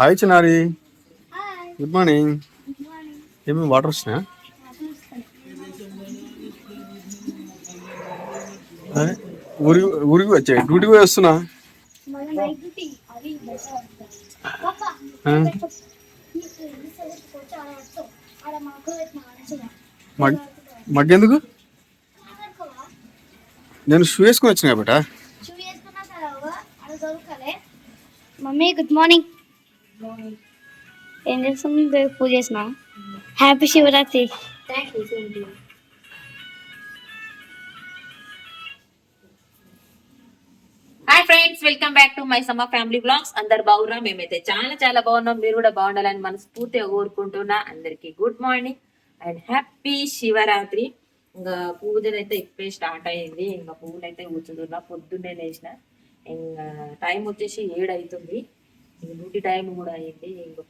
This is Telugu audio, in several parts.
హాయ్ చిన్నారి గుడ్ మార్నింగ్ ఏమి వాటర్ వస్తున్నాయా అరే, ఊరికి ఊరికి వచ్చాయి డ్యూటీకి పోయి వస్తున్నా. మగ్గెందుకు? నేను షూ వేసుకొని వచ్చిన బేట మమ్మీ గుడ్ మార్నింగ్ ఏం చేస్తుంది దేవుడికి పూజ చేసిన. Happy Shivaratri hi friends welcome back to my Samma family vlogs అందరు బాగురా మేమైతే చాలా చాలా బాగున్నాం. మీరు కూడా బాగుండాలని మనస్ఫూర్తిగా కోరుకుంటున్నా అందరికి good morning and happy Shivaratri ఇంకా పూజలు అయితే ఇప్పుడే స్టార్ట్ అయ్యింది ఇంకా పువ్వులు అయితే కూర్చుంటున్నా. పొద్దున్నే లేచిన. ఇంకా టైం వచ్చేసి ఏడు అవుతుంది డ్యూటీ టైం కూడా అయింది. ఇంకా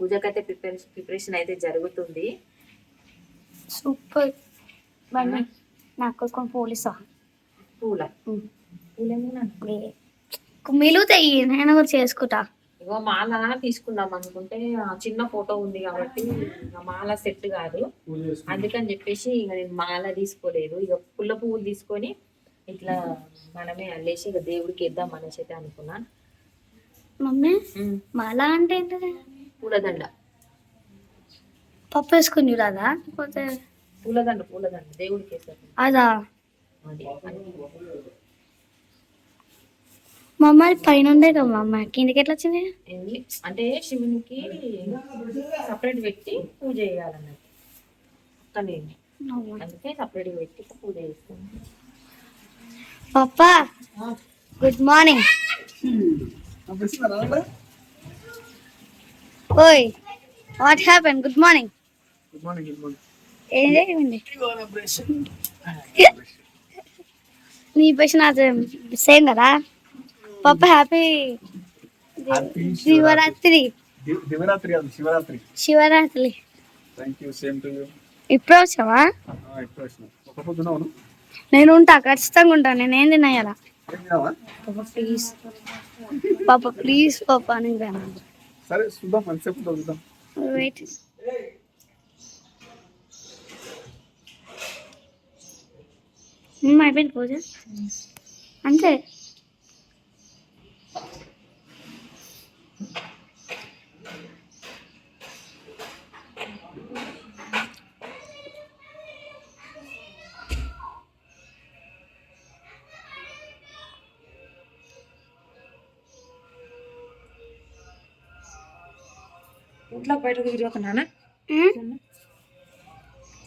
పూజకైతే ప్రిపరేషన్ ప్రిపరేషన్ అయితే జరుగుతుంది. సూపర్. మమ్మీ నాకు కొంచెం పోలీసా పూల? పూలేమో మిలుగుతాయి నేను కూడా చేసుకుంటా. ఇగో మాల తీసుకుందాం అనుకుంటే ఆ చిన్న ఫోటో ఉంది కాబట్టి ఆ మాల సెట్ కాదు. అందుకని చెప్పేసి ఇక నేను మాల తీసుకోలేదు. ఇక పుల్ల పువ్వులు తీసుకొని ఇట్లా మనమే అల్లేసి ఇక దేవుడికి ఇద్దాం అనేసి అయితే అనుకున్నా. మమ్మీ మాల అంటే ఏంటది? పూలదండ. పప్పు వేసుకుని రాదా లేకపోతే పూలదండ పూలదండ. దేవుడికి వేస్తారు అదా? మా అమ్మాయి పైన ఉండే కదా మా అమ్మాయి కిందకి ఎట్లా వచ్చింది? ఏంది? అంటే శివునికి సపరేట్ పెట్టి పూజ చేయాలన్నట్టు. కానీ అందుకే సపరేట్ పెట్టి పూజ చేస్తాను పప్పా గుడ్ మార్నింగ్ ఓయ్ what happen good morning good morning good morning ఏం జరిగింది? నీ అది సేమ్ కదా? పప్ప హ్యాపీ శివరాత్రి దివరాత్రి. కాదు Shivaratri. Shivaratri. Thank you same to you ఇప్పుడే వచ్చావా? ఎక్కువ వచ్చిన. నేను ఉంటా ఖచ్చితంగా ఉంటాను నేను ఏం తిన్నాయాలా పాప ప్లీజ్. పాప ప్లీజ్ పాప నేను సరే చూద్దాం ఎంతసేపు చూద్దాం. వెయిట్ అయిపోయింది పూజ? అంతే. ఇంట్లో బయటకు ఉమ్?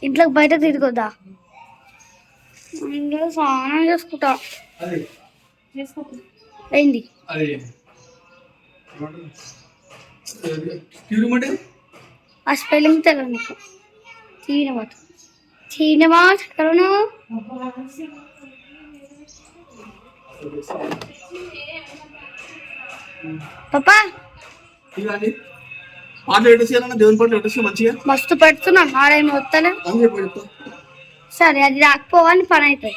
ఇంట్లోకి బయట తిరగొద్దా? ఇంట్లో స్నానం చేసుకుంటా. అది. చేసుకో ఏంది? అది. తీరుమంటే ఆ స్పెల్లింగ్ తెలియదు నీకు. చీనమాట చీనమాట కరోనా పాపా ఇవన్నీ పాటలు పెట్టేసేయాలన్నా దేవుని పాటలు పెట్టేసి మంచిగా? మస్తు అని చెప్పి చెప్తా సరే అది రాకపోవని పని అవుతుంది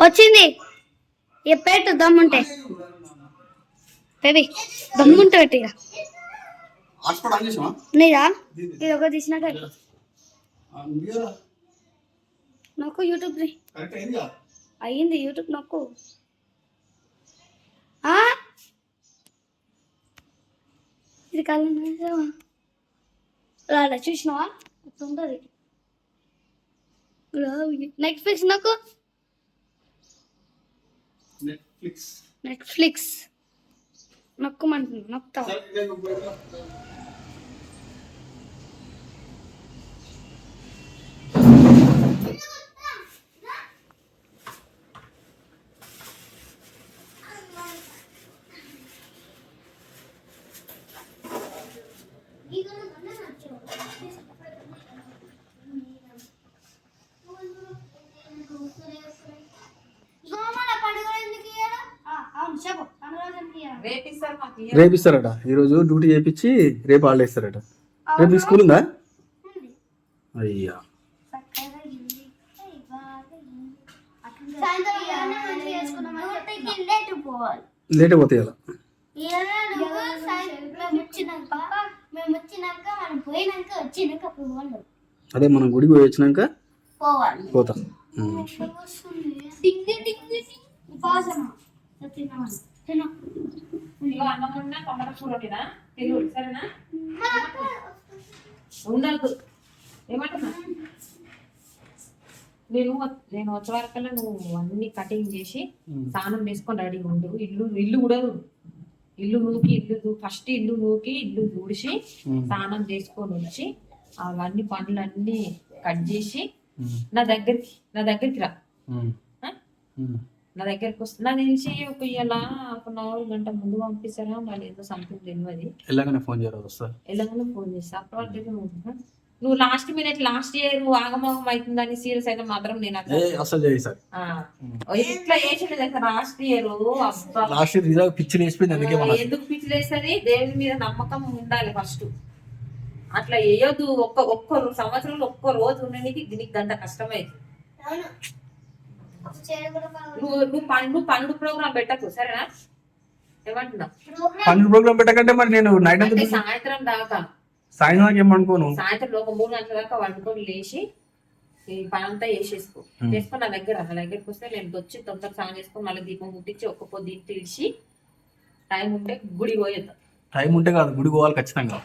వచ్చింది. ఇక పెట్టు దమ్ముంటే. బేబీ దమ్ముంటే పెట్టు ఇక. నీదా? ఇది ఒక తీసినాక నొక్కు యూట్యూబ్ అయిందిగా? అయ్యింది యూట్యూబ్ నొక్కు. ఆ? ఇది కళ్ళు రాడా చూసినావా? ఉంటుంది నెట్ఫ్లిక్స్ నాకు? నెట్ఫ్లిక్స్ నెట్ఫ్లిక్స్ నొక్కమంటున్నా నొక్కుతావా సరే ఇదే నువ్వు పోయిరా. రేపిస్తారు మాకు రేపు ఇస్తారట ఈరోజు డ్యూటీ చేయించి రేపు హాలిడే ఇస్తారట. రేపు స్కూల్ ఉందా? అయ్యా. లేటు పోతాయి అలా మేము వచ్చినాక మనం పోయినాక వచ్చినాక పోవాలి. అదే మనం గుడికి పోయి వచ్చినాక పోవాలి. పోతాం. ఉండదు ఏమంటున్నా? నేను నేను వచ్చే వరకల్లా నువ్వు అన్ని కటింగ్ చేసి స్నానం చేసుకొని రెడీ ఉండు. ఇల్లు ఇల్లు కూడా. ఇల్లు నూకి ఇల్లు ఫస్ట్ ఇల్లు నూకి ఇల్లు తుడిచి స్నానం చేసుకొని వచ్చి అవన్నీ పనులన్నీ కట్ చేసి. నా దగ్గరికి నా దగ్గరికి రా. నా దగ్గరికి వస్తే నా తెలిసి ఒక ఇలా హాఫ్ అన్ అవర్ గంట ముందు పంపిస్తారా? మళ్ళీ ఏదో సంథింగ్ తెలియదు. వెళ్ళగానే ఫోన్ చేయరా వస్తా ఎలాగో ఫోన్ చేస్తా. అప్పటి వరకు నువ్వు నువ్వు లాస్ట్ మినిట్ లాస్ట్ ఇయర్ ఆగమాగం అవుతుందని సీరియస్ అయితే మాత్రం నేను అసలు ఇట్లా చేసిండు తెలుసా? లాస్ట్ ఇయర్ లాస్ట్ పిచ్చి వేసిపోయింది అందుకే మన ఎందుకు పిచ్చిలేస్తుంది దేవుని మీద నమ్మకం ఉండాలి ఫస్ట్ అట్లా వేయొద్దు ఒక్క ఒక్క సంవత్సరంలో ఒక్క రోజు ఉండడానికి దీనికి గంట కష్టమైంది నువ్వు నువ్వు పండు పండు ప్రోగ్రామ్ పెట్టకు సరేనా? ఏమంటున్నా ప్రోగ్రామ్ పన్నెండు ప్రోగ్రామ్ పెట్టకంటే మరి నేను నైట్ అంతా సాయంత్రం దాకా. సాయంత్రం దాకా ఏమనుకోను? సాయంత్రం ఒక మూడు గంటల దాకా వండుకొని లేచి ఈ పని అంతా వేసేసుకో. చేసుకొని నా దగ్గర నా దగ్గరికి వస్తే నేను వచ్చి తొందర స్నానం చేసుకొని మళ్ళీ దీపం ముట్టించి ఒక్క పొద్దు దీపం తీసి టైం ఉంటే గుడి పోయేద్దాం. టైం ఉంటే కాదు గుడికి పోవాలి ఖచ్చితంగా.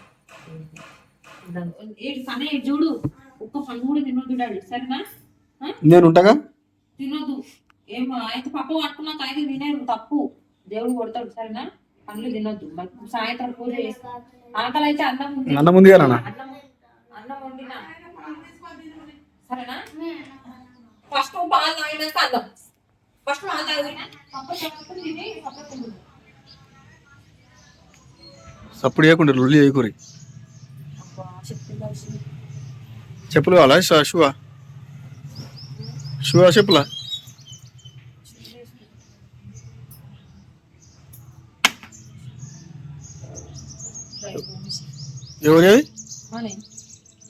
ఏంటి చూడు. ఒక్క పని కూడా తినొద్దు డాడీ. సరేనా? నేను ఉంటాగా? తినొద్దు. ఏం అయితే పప్పు పట్టుకున్నాక అయితే తినేరు. తప్పు. దేవుడు కొడతాడు. సరేనా? పండ్లు తినొద్దు. సాయంత్రం పూజ చేసి ఆకలి అయితే అన్నం ఉంది. అన్నం ఉంది కదా నాన్న? అన్నం అన్నం వండినా సరేనా ఫస్ట్ పాలు తాగినాక అన్నం ఫస్ట్ పాలు తాగినా పప్పు చదువుకుని తిని పప్పు తిను. సప్పుడు చేయకుండా రుల్లి చేయకూరి. చెప్పులు కావాలా షూవా షూవా చెప్పులా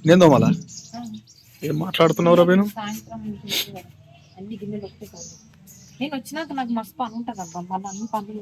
నేను దోమాలా? ఆ. ఏం మాట్లాడుతున్నావురా నేను. అన్ని గిన్నెలు కాదు నేను వచ్చినాక నాకు మస్తు పని ఉంటుంది అబ్బా మళ్ళీ అన్ని పనులు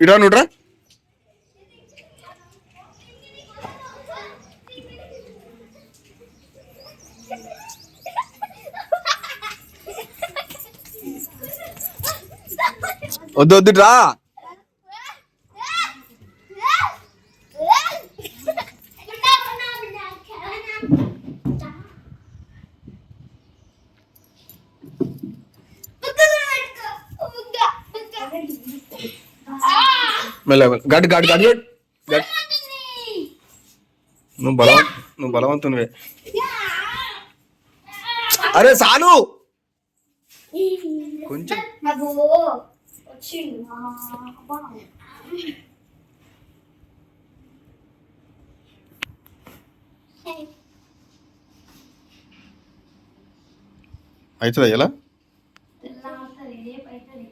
ఇడా నుడ్రా వద్దు వద్దు రా మెల్ల మెల్ల. గడ్డి గడ్డి గడ్డి గడ్డి. గడ్డి నువ్వు బలవం నువ్వు బలవంతునివే. అరే సాలు కొంచెం. అవుతుందా ఎలా తెల్లారుతుంది, రేపు అవుతుంది.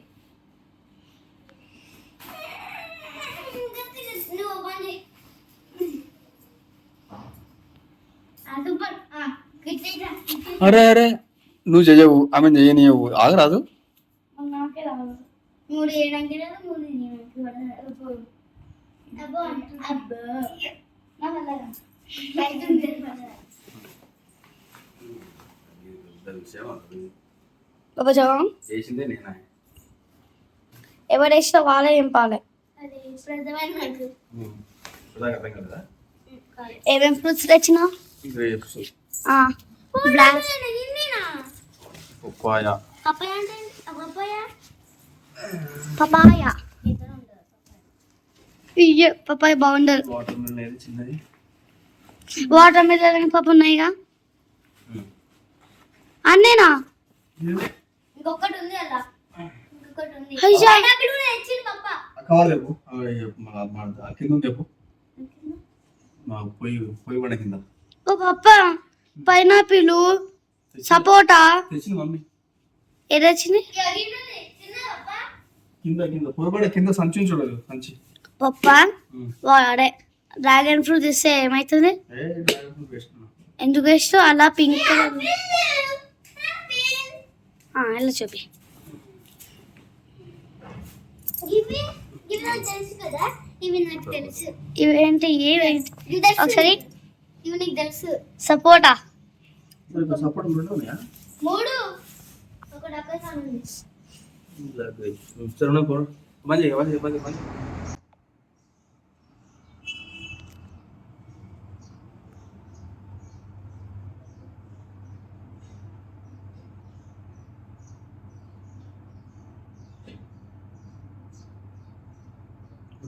నువ్వు బండి. ఆ, సూపర్. ఆ, గిట్టిగా, గిట్టిగా. అరే అరే నువ్వు చెయ్యవు ఆమె చెయ్యనియవు ఆగరాదు నాకే రాదు. మూడు చేయడానికి రాదు, మూడు చేయడానికి రాదు. అబ్బో, అబ్బో. నా వల్ల కాదు. బయట ఉంది, వల్ల కాదు. ఒక జవం చేసిందే నేనా. ఎవరేస్తే వాళ్ళే నింపాలి అది ప్రధానమైన నాకు ఏమేం ఫ్రూట్స్ తెచ్చినా పపాయ ఇయ్య పప్పాయ బాగుండదు. వాటర్ మిలన్ పప్పు ఉన్నాయిగా అన్నేనా? ఇంకొకటి ఉంది అలా ఇంకొకటి ఉంది. కావాలి చెప్పు. కింద చెప్పు. మా పొయ్యి పడ కింద ఓ పప్ప. పైనాపిల్ సపోటా. తెచ్చింది మమ్మీ. ఏదొచ్చింది కింద కింద పొరపడే కింద సంచి చూడదు సంచి. పప్ప? అదే. డ్రాగన్ ఫ్రూట్ తెస్తే ఏమవుతుంది ఏ డ్రాగన్ ఫ్రూట్ వేస్ట్ ఎందుకు వేస్తావు అలా పింక్ కలర్. ఎలా చూపి. ఇవి ఇవి నాకు తెలుసు కదా ఇవి నాకు తెలుసు. ఇవేంటి ఇవి తెలుసు. ఒకసారి ఇవి సపోటా సపోర్ట్ రెండు ఉన్నాయా? మూడు. ఒక డబ్బా ఉంది. సరే పో.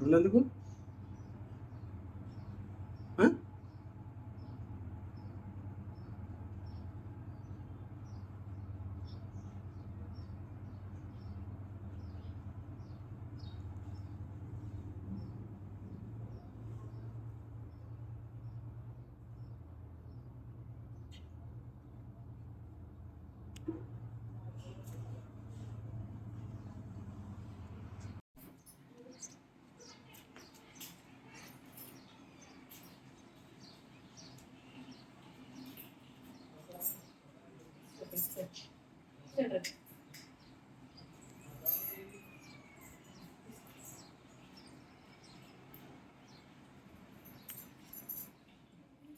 ఎందుకు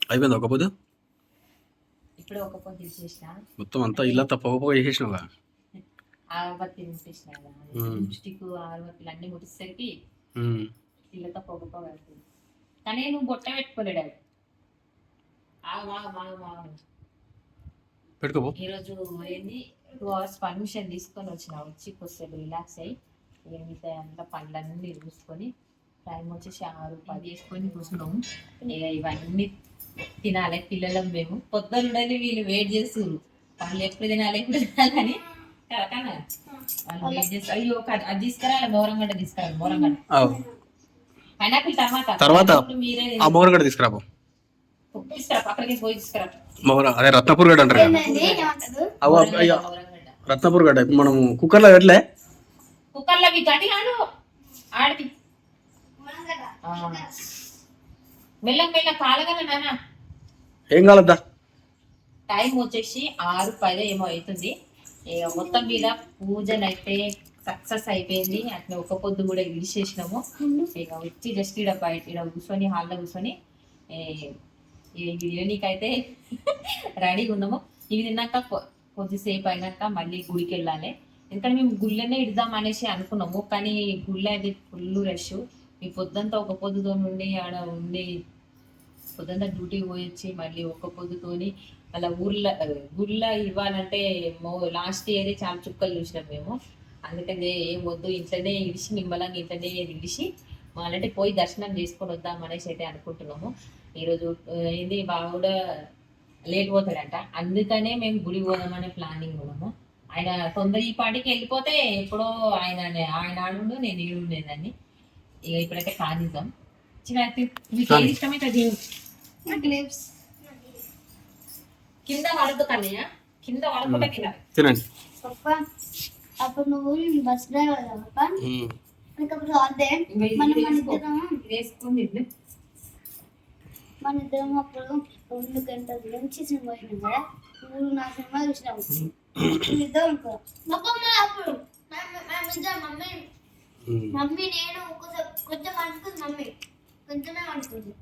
అయిపోయింది ఒక పొద్దు? ఒక పొద్దు మొత్తం అంతా ఇలా తప్ప పొగ చేసేసినావా ఆగబత్తి ఆగబత్తులు అన్ని ముట్టిసరికి ఉమ్. ఇళ్ళతో పొగ పొగ కానీ నువ్వు బొట్ట పెట్టుకోలేడు. పెట్టుకోపో ఈరోజు ఏంది? టూ అవర్స్ పర్మిషన్ తీసుకొని వచ్చిన. వచ్చి కొద్దిసేపు రిలాక్స్ అయ్యి ఇక మిగతా అంతా పనులన్నీ చూసుకొని టైం వచ్చేసి ఆరు పది. వేసుకొని కూర్చున్నాము. ఇక ఇవన్నీ తినాలి పిల్లలం మేము. పొద్దున్నని వీళ్ళు వెయిట్ చేస్తున్నారు పనులు ఎప్పుడు తినాలి ఎప్పుడు తినాలని కరకనా. వాళ్ళు వెయిట్ చేస్తారు అయ్యో ఒక- అది తీసుకురాలి మోరంగడ్డ తీసుకురాలి మోరంగడ్డ. పైనాపిల్ తర్వాత తర్వాత మీరే ఆ గడ్డ తీసుకురాపో. తీసుకురా పక్కకి పోయి తీసుకురా మొగర అదే రత్నపూర్ గడ్డ అంటారు మోరంగడ్డ, మోరంగడ్డ. రత్నపూర్ గడ్డ ఇప్పుడు మనం కుక్కర్లో పెట్టలే? కుక్కర్లో గట్టి కాదు ఆడది ఆ. మెల్లగా మెల్లగా కాలగల నాన్న. ఏం కాలద్దా? టైం వచ్చేసి ఆరు పది ఏమో అవుతుంది ఇక మొత్తం మీద పూజలు అయితే సక్సెస్ అయిపోయింది. అట్లా ఒక పొద్దు కూడా విడిచేసినాము ఇక వచ్చి జస్ట్ ఇక్కడ బయట ఇక్కడ కూర్చొని హాల్లో కూర్చొని ఈ వీడియోనికి అయితే రెడీగా ఉన్నాము. ఇవి తిన్నాక కొద్దిసేపు అయినాక మళ్ళీ గుడికి వెళ్ళాలి ఎందుకంటే మేము గుళ్ళనే ఇద్దాం అనేసి అనుకున్నాము. కానీ గుళ్ళ అది ఫుల్ రష్. ఈ పొద్దంతా ఒక పొద్దుతో నుండి ఆడ ఉండి పొద్దుంతా డ్యూటీకి పోయి వచ్చి మళ్ళీ ఒక్క పొద్దుతోని అలా ఊర్లో గుళ్ళ ఇవ్వాలంటే లాస్ట్ ఇయర్ చాలా చుక్కలు చూసినాం మేము. అందుకని ఏం వద్దు ఇంట్లోనే ఇడిచి నిమ్మలంగా ఇంట్లోనే ఇడిచి వాళ్ళంటే పోయి దర్శనం చేసుకొని వద్దాం అనేసి అయితే అనుకుంటున్నాము. ఈరోజు ఏంది బాగా కూడా లేట్ పోతాడంట. అందుకనే మేము గుడి పోదామనే ప్లానింగ్ ఉన్నాము. ఆయన తొందర ఈ పాటికి వెళ్ళిపోతే ఎప్పుడో ఆయన ఆయన ఆడుండు నేను ఈడుండేదాన్ని. ఇక ఇప్పుడైతే కానిద్దాం చిన్న మీకు ఏది ఇష్టమైతే అది కింద కన్నయ్య కింద తినాలి. తినండి. పప్ప అప్పుడు నువ్వు బస్ డ్రైవర్ పప్ప. ఇంకప్పుడు అదే మనం మన. ఇద్దరం వేసుకొని. మన ఇద్దరం అప్పుడు రెండు గంటల నుంచి సినిమా చూసినాం కదా? మూడు నా సినిమా చూసినాము ఇద్దరం అనుకో. అప్పుడు ఇద్దరు మమ్మీ. మమ్మీ నేను కొంచెం కొంచెం అనుకుంది మమ్మీ. కొంచెమే అనుకుంది.